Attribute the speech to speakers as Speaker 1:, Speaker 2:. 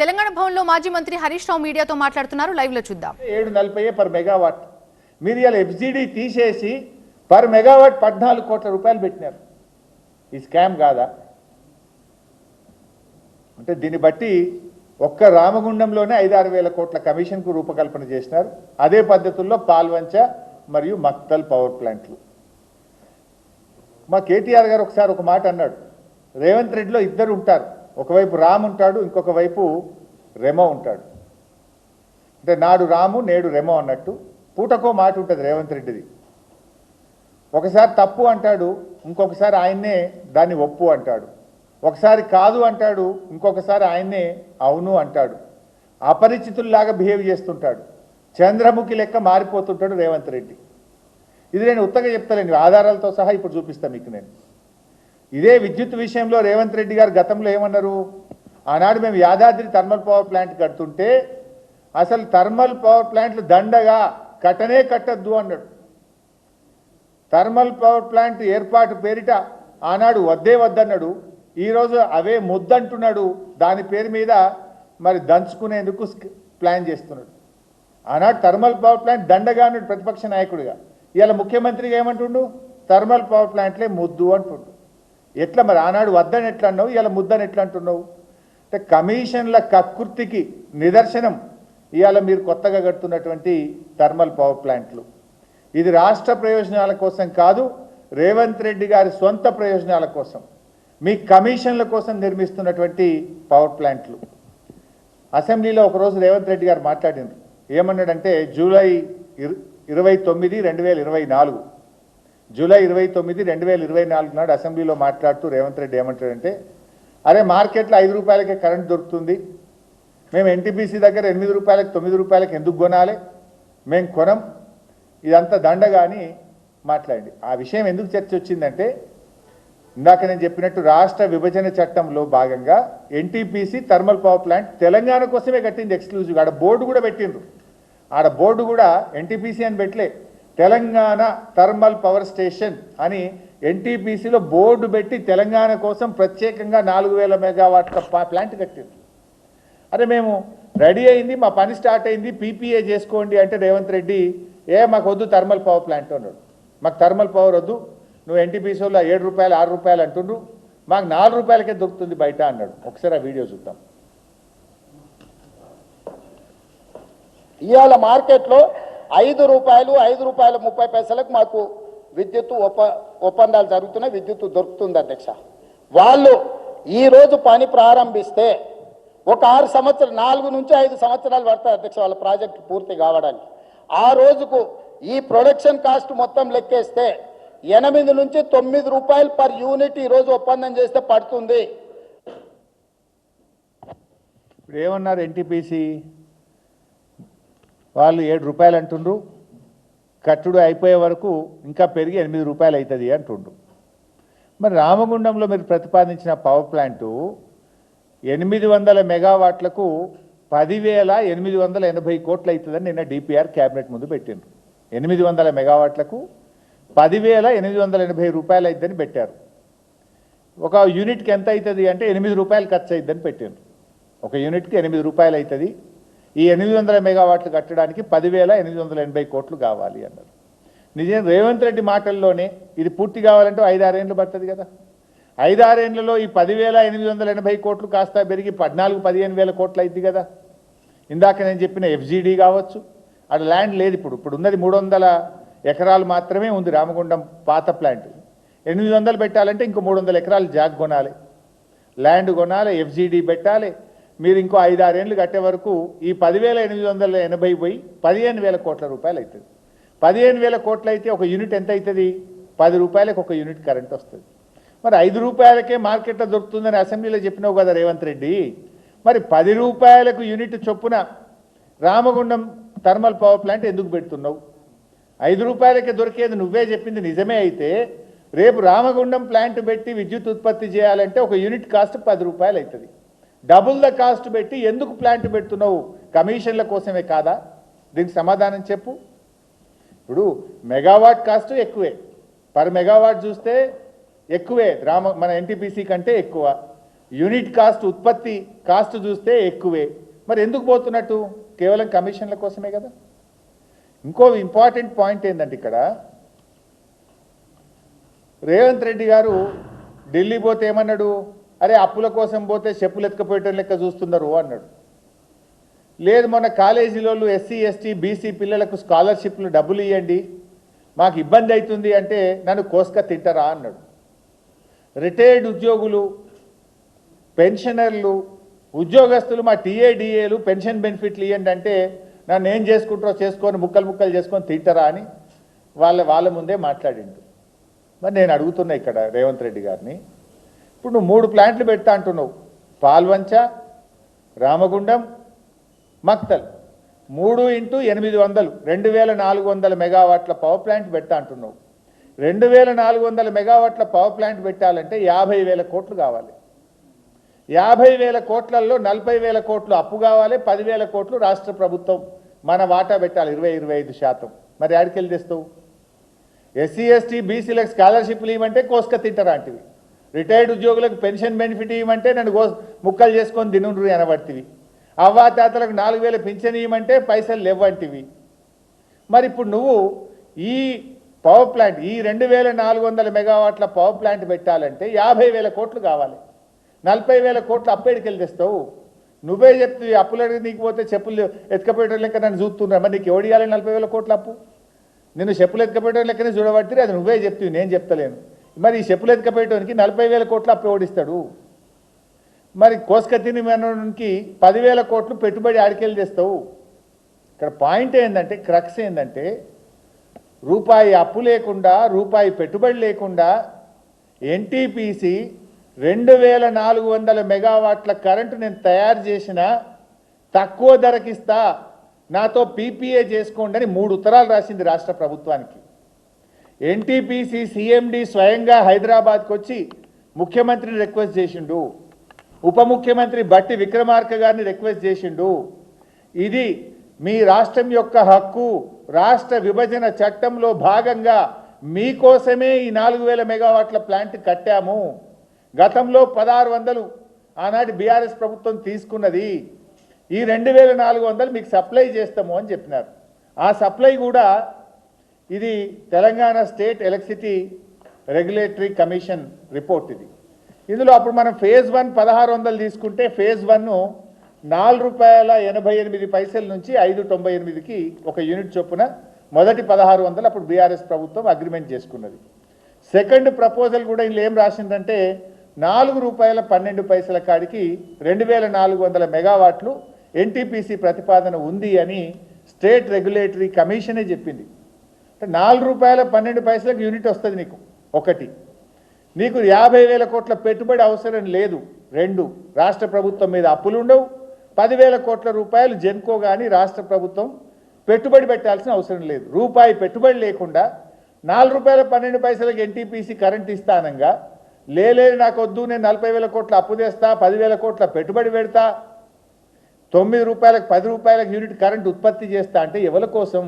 Speaker 1: తెలంగాణ భవన్లో మాజీ మంత్రి హరీష్ రావు మీడియాతో మాట్లాడుతున్నారు. లైవ్లో చూద్దాం.
Speaker 2: ఏడు నలభై పర్ మెగావాట్. మీరు ఇలా ఎఫ్జిడి తీసేసి పర్ మెగావాట్ పద్నాలుగు కోట్ల రూపాయలు పెట్టినారు. ఈ స్కామ్ కాదా? అంటే దీన్ని బట్టి ఒక్క రామగుండంలోనే ఐదారు వేల కోట్ల కమిషన్కు రూపకల్పన చేసినారు. అదే పద్ధతుల్లో పాల్వంచ మరియు మక్తల్ పవర్ ప్లాంట్లు. మా కేటీఆర్ గారు ఒకసారి ఒక మాట అన్నాడు. రేవంత్ రెడ్డిలో ఇద్దరు ఉంటారు. ఒకవైపు రామ్ ఉంటాడు ఇంకొక వైపు రెమో ఉంటాడు. అంటే నాడు రాము నేడు రెమో అన్నట్టు. పూటకో మాట ఉంటుంది రేవంత్ రెడ్డిది. ఒకసారి తప్పు అంటాడు ఇంకొకసారి ఆయన్నే దాన్ని ఒప్పు అంటాడు. ఒకసారి కాదు అంటాడు ఇంకొకసారి ఆయన్నే అవును అంటాడు. అపరిచితుల్లాగా బిహేవ్ చేస్తుంటాడు. చంద్రముఖి లెక్క మారిపోతుంటాడు రేవంత్ రెడ్డి. ఇది నేను ఉత్తగా చెప్తలేను ఆధారాలతో సహా ఇప్పుడు చూపిస్తాను మీకు నేను. ఇదే విద్యుత్ విషయంలో రేవంత్ రెడ్డి గారు గతంలో ఏమన్నారు? ఆనాడు మేము యాదాద్రి థర్మల్ పవర్ ప్లాంట్ కడుతుంటే అసలు థర్మల్ పవర్ ప్లాంట్లు దండగా కట్టనే కట్టద్దు అన్నాడు. థర్మల్ పవర్ ప్లాంట్ ఏర్పాటు పేరిట ఆనాడు వద్దే వద్దన్నాడు. ఈరోజు అవే ముద్దంటున్నాడు. దాని పేరు మీద మరి దంచుకునేందుకు ప్లాన్ చేస్తున్నాడు. ఆనాడు థర్మల్ పవర్ ప్లాంట్ దండగా అన్నాడు ప్రతిపక్ష నాయకుడిగా. ఇవాళ ముఖ్యమంత్రిగా ఏమంటుండు? థర్మల్ పవర్ ప్లాంట్లే ముద్దు అంటుండు. ఎట్లా మరి ఆనాడు వద్దని ఎట్లా అన్నావు? ఇవాళ ముద్దని ఎట్లా అంటున్నావు? అంటే కమిషన్ల కకృతికి నిదర్శనం ఇవాళ మీరు కొత్తగా కడుతున్నటువంటి థర్మల్ పవర్ ప్లాంట్లు. ఇది రాష్ట్ర ప్రయోజనాల కోసం కాదు రేవంత్ రెడ్డి గారి సొంత ప్రయోజనాల కోసం. మీ కమిషన్ల కోసం నిర్మిస్తున్నటువంటి పవర్ ప్లాంట్లు. అసెంబ్లీలో ఒకరోజు రేవంత్ రెడ్డి గారు మాట్లాడినారు ఏమన్నాడంటే జూలై ఇరవై తొమ్మిది రెండు వేల ఇరవై నాలుగు జూలై ఇరవై తొమ్మిది రెండు వేల ఇరవై నాలుగు నాడు అసెంబ్లీలో మాట్లాడుతూ రేవంత్ రెడ్డి ఏమంటాడంటే అరే మార్కెట్లో ఐదు రూపాయలకే కరెంట్ దొరుకుతుంది. మేము ఎన్టీపీసీ దగ్గర ఎనిమిది రూపాయలకి తొమ్మిది రూపాయలకి ఎందుకు కొనాలి? మేము కొనం. ఇదంతా దండగాని మాట్లాడండి ఆ విషయం ఎందుకు చర్చ వచ్చిందంటే ఇందాక నేను చెప్పినట్టు రాష్ట్ర విభజన చట్టంలో భాగంగా NTPC thermal power plant Telangana కోసమే కట్టింది ఎక్స్క్లూజివ్ ఆడ బోర్డు కూడా పెట్టిండ్రు. ఆడ బోర్డు కూడా ఎన్టీపీసీ అని పెట్టలే. తెలంగాణ థర్మల్ పవర్ స్టేషన్ అని ఎన్టీపీసీలో బోర్డు పెట్టి తెలంగాణ కోసం ప్రత్యేకంగా నాలుగు వేల మెగావాట్ల ప్లాంట్ కట్టిండ్రు అరే మేము రెడీ అయింది మా పని స్టార్ట్ అయింది పీపీఏ చేసుకోండి అంటే రేవంత్ రెడ్డి ఏ మాకు వద్దు థర్మల్ పవర్ ప్లాంట్ అన్నాడు. మాకు థర్మల్ పవర్ వద్దు నువ్వు ఎన్టీపీసీలో ఏడు రూపాయలు ఆరు రూపాయలు అంటుండ్రు మాకు నాలుగు రూపాయలకే దొరుకుతుంది బయట అన్నాడు. ఒకసారి ఆ వీడియో చూద్దాం.
Speaker 3: ఇవాళ మార్కెట్లో ఐదు రూపాయలు ఐదు రూపాయల ముప్పై పైసలకు మాకు విద్యుత్ ఒప్ప ఒప్పందాలు జరుగుతున్నాయి విద్యుత్ దొరుకుతుంది అధ్యక్ష. వాళ్ళు ఈరోజు పని ప్రారంభిస్తే ఒక ఆరు సంవత్సరాలు నాలుగు నుంచి ఐదు సంవత్సరాలు పడతాయి అధ్యక్ష వాళ్ళ ప్రాజెక్ట్ పూర్తి కావడానికి. ఆ రోజుకు ఈ ప్రొడక్షన్ కాస్ట్ మొత్తం లెక్కేస్తే ఎనిమిది నుంచి తొమ్మిది రూపాయలు పర్ యూనిట్ ఈ రోజు ఒప్పందం చేస్తే పడుతుంది.
Speaker 2: ఇప్పుడు ఏమన్నారు ఎన్టీపీసీ? వాళ్ళు ఏడు రూపాయలు అంటుండ్రు కట్టుడు అయిపోయే వరకు ఇంకా పెరిగి ఎనిమిది రూపాయలు అవుతుంది అంటుండ్రు. మరి రామగుండంలో మీరు ప్రతిపాదించిన పవర్ ప్లాంటు ఎనిమిది వందల మెగావాట్లకు పదివేల ఎనిమిది వందల ఎనభై కోట్లు అవుతుందని నిన్న డిపిఆర్ క్యాబినెట్ ముందు పెట్టిండ్రు. ఎనిమిది వందల మెగావాట్లకు పదివేల ఎనిమిది వందల ఎనభై రూపాయలు అవుతుందని పెట్టారు. ఒక యూనిట్కి ఎంత అవుతుంది అంటే ఎనిమిది రూపాయలు ఖర్చు అవుతుందని పెట్టిండ్రు. ఒక యూనిట్కి ఎనిమిది రూపాయలు అవుతుంది ఈ ఎనిమిది వందల మెగావాట్లు కట్టడానికి పదివేల ఎనిమిది వందల ఎనభై కోట్లు కావాలి అన్నారు. నిజం రేవంత్ రెడ్డి మాటల్లోనే ఇది పూర్తి కావాలంటే ఐదారేళ్ళు పడుతుంది కదా. ఐదారేళ్ళలో ఈ పదివేల ఎనిమిది వందల ఎనభై కోట్లు కాస్త పెరిగి పద్నాలుగు పదిహేను వేల కోట్లు అయింది కదా. ఇందాక నేను చెప్పిన ఎఫ్జీడీ కావచ్చు అక్కడ ల్యాండ్ లేదు ఇప్పుడు. ఇప్పుడు ఉన్నది మూడు వందల ఎకరాలు మాత్రమే ఉంది రామగుండం పాత ప్లాంట్. ఎనిమిది వందలు పెట్టాలంటే ఇంకో మూడు వందల ఎకరాలు జాగ్ కొనాలి. ల్యాండ్ కొనాలి ఎఫ్జీడీ పెట్టాలి మీరు ఇంకో ఐదారేళ్ళు కట్టే వరకు ఈ పదివేల ఎనిమిది వందల ఎనభై పోయి పదిహేను వేల కోట్ల రూపాయలు అవుతుంది. పదిహేను వేల కోట్లు అయితే ఒక యూనిట్ ఎంత అవుతుంది? పది రూపాయలకు ఒక యూనిట్ కరెంట్ వస్తుంది. మరి ఐదు రూపాయలకే మార్కెట్లో దొరుకుతుందని అసెంబ్లీలో చెప్పినావు కదా రేవంత్ రెడ్డి. మరి పది రూపాయలకు యూనిట్ చొప్పున రామగుండం థర్మల్ పవర్ ప్లాంట్ ఎందుకు పెడుతున్నావు? ఐదు రూపాయలకే దొరికేది నువ్వే చెప్పింది నిజమే అయితే రేపు రామగుండం ప్లాంట్ పెట్టి విద్యుత్ ఉత్పత్తి చేయాలంటే ఒక యూనిట్ కాస్ట్ పది రూపాయలు అవుతుంది. డబుల్ ద కాస్ట్ పెట్టి ఎందుకు ప్లాంట్ పెడుతున్నావు? కమిషన్ల కోసమే కాదా? దీనికి సమాధానం చెప్పు. ఇప్పుడు మెగావాట్ కాస్ట్ ఎక్కువే. పర్ మెగావాట్ చూస్తే ఎక్కువే. రామ మన ఎన్టీపీసీ కంటే ఎక్కువ. యూనిట్ కాస్ట్ ఉత్పత్తి కాస్ట్ చూస్తే ఎక్కువే. మరి ఎందుకు పోతున్నట్టు? కేవలం కమిషన్ల కోసమే కదా. ఇంకో ఇంపార్టెంట్ పాయింట్ ఏంటంటే ఇక్కడ రేవంత్ రెడ్డి గారు ఢిల్లీ పోతే ఏమన్నాడు? అరే అప్పుల కోసం పోతే చెప్పులు ఎత్తుకపోయటం లెక్క చూస్తున్నారు అన్నాడు. లేదు మొన్న కాలేజీలో ఎస్సీ ఎస్టీ బీసీ పిల్లలకు స్కాలర్షిప్లు డబ్బులు ఇవ్వండి మాకు ఇబ్బంది అవుతుంది అంటే నన్ను కోసుక తింటారా అన్నాడు. రిటైర్డ్ ఉద్యోగులు పెన్షనర్లు ఉద్యోగస్తులు మా టీఏడిఏలు పెన్షన్ బెనిఫిట్లు ఇవ్వండి అంటే నన్ను ఏం చేసుకుంటారో చేసుకొని ముక్కలు ముక్కలు చేసుకొని తింటారా అని వాళ్ళ వాళ్ళ ముందే మాట్లాడిండు. మరి నేను అడుగుతున్నా ఇక్కడ రేవంత్ రెడ్డి గారిని ఇప్పుడు నువ్వు మూడు ప్లాంట్లు పెడతా అంటున్నావు. పాల్వంచ రామగుండం మక్తల్. మూడు ఇంటూ ఎనిమిది వందలు. రెండు వేల నాలుగు వందల మెగావాట్ల పవర్ ప్లాంట్ పెడతా అంటున్నావు. రెండు వేల నాలుగు వందల మెగావాట్ల పవర్ ప్లాంట్ పెట్టాలంటే యాభై వేల కోట్లు కావాలి. యాభై వేల కోట్లలో నలభై వేల కోట్లు అప్పు కావాలి పదివేల కోట్లు రాష్ట్ర ప్రభుత్వం మన వాటా పెట్టాలి ఇరవై ఇరవై ఐదు శాతం. మరి ఆడికెళ్ళి తెస్తావు? ఎస్సీ ఎస్టీ బీసీలకు స్కాలర్షిప్లు ఇవ్వమంటే కోసుక తింటారాంటివి రిటైర్డ్ ఉద్యోగులకు పెన్షన్ బెనిఫిట్ ఇవ్వమంటే నన్ను గో ముక్కలు చేసుకొని తినుండ్రు అనబడితివి అవ్వాతాతలకు నాలుగు వేల పింఛన్ ఇవ్వమంటే పైసలు లేవంటివి. మరి ఇప్పుడు నువ్వు ఈ పవర్ ప్లాంట్ ఈ రెండు వేల నాలుగు వందల మెగావాట్ల పవర్ ప్లాంట్ పెట్టాలంటే యాభై వేల కోట్లు కావాలి. నలభై వేల కోట్లు అప్పేడికెళ్ళి తెస్తావు. నువ్వే చెప్తే అప్పులు నీకు పోతే చెప్పులు ఎత్తుకపోయడం లెక్క నన్ను చూస్తున్నా మరి నీకు ఎవడు ఇవ్వాలి నలభై వేల కోట్ల అప్పు? నేను చెప్పులు ఎత్తుకపోయడం లెక్కనే చూడబట్టి అది నువ్వే చెప్తావు నేను చెప్తలేను. మరి ఈ చెప్పులు పెట్టడానికి నలభై వేల కోట్లు అప్పు ఓడిస్తాడు మరి కోసుకత్తిని మనకి పదివేల కోట్లు పెట్టుబడి ఆడికెళ్ళి తెస్తావు. ఇక్కడ పాయింట్ ఏంటంటే క్రక్స్ ఏంటంటే రూపాయి అప్పు లేకుండా రూపాయి పెట్టుబడి లేకుండా ఎన్టీపీసీ రెండు వేల నాలుగు వందల మెగావాట్ల కరెంటు నేను తయారు చేసిన తక్కువ ధరకిస్తా. నాతో పీపీఏ చేసుకోండి అని మూడు ఉత్తరాలు రాసింది రాష్ట్ర ప్రభుత్వానికి. ఎన్టీపీసీ సీఎండి స్వయంగా హైదరాబాద్కి వచ్చి ముఖ్యమంత్రిని రిక్వెస్ట్ చేసిండు. ఉప ముఖ్యమంత్రి బట్టి విక్రమార్క గారిని రిక్వెస్ట్ చేసిండు. ఇది మీ రాష్ట్రం యొక్క హక్కు. రాష్ట్ర విభజన చట్టంలో భాగంగా మీకోసమే ఈ నాలుగు వేల మెగావాట్ల ప్లాంట్ కట్టాము. గతంలో పదహారు వందలు ఆనాటి బీఆర్ఎస్ ప్రభుత్వం తీసుకున్నది. ఈ రెండు వేల నాలుగు వందలు మీకు సప్లై చేస్తాము అని చెప్పినారు. ఆ సప్లై కూడా ఇది Telangana state electricity regulatory commission report ఇది. ఇందులో అప్పుడు మనం ఫేజ్ వన్ పదహారు వందలు తీసుకుంటే ఫేజ్ వన్ నాలుగు రూపాయల ఎనభై ఎనిమిది పైసల నుంచి ఐదు తొంభై ఎనిమిదికి ఒక యూనిట్ చొప్పున మొదటి పదహారు వందలు అప్పుడు బీఆర్ఎస్ ప్రభుత్వం అగ్రిమెంట్ చేసుకున్నది. సెకండ్ ప్రపోజల్ కూడా ఇందులో ఏం రాసిందంటే నాలుగు రూపాయల పన్నెండు పైసల కాడికి రెండు వేల నాలుగు వందల మెగావాట్లు ఎన్టీపీసీ ప్రతిపాదన ఉంది అని స్టేట్ రెగ్యులేటరీ కమిషనే చెప్పింది. అంటే నాలుగు రూపాయల పన్నెండు పైసలకు యూనిట్ వస్తుంది నీకు. ఒకటి. నీకు యాభై వేల కోట్ల పెట్టుబడి అవసరం లేదు. రెండు. రాష్ట్ర ప్రభుత్వం మీద అప్పులు ఉండవు. పదివేల కోట్ల రూపాయలు జెన్కో కానీ రాష్ట్ర ప్రభుత్వం పెట్టుబడి పెట్టాల్సిన అవసరం లేదు. రూపాయి పెట్టుబడి లేకుండా నాలుగు రూపాయల పన్నెండు పైసలకు ఎన్టీపీసీ కరెంట్ ఇస్తానంగా లేలేదు నాకు వద్దు నేను నలభై వేల కోట్ల అప్పు తెస్తా పదివేల కోట్ల పెట్టుబడి పెడతా. తొమ్మిది రూపాయలకు పది రూపాయలకు యూనిట్ కరెంట్ ఉత్పత్తి చేస్తా అంటే ఎవరి కోసం?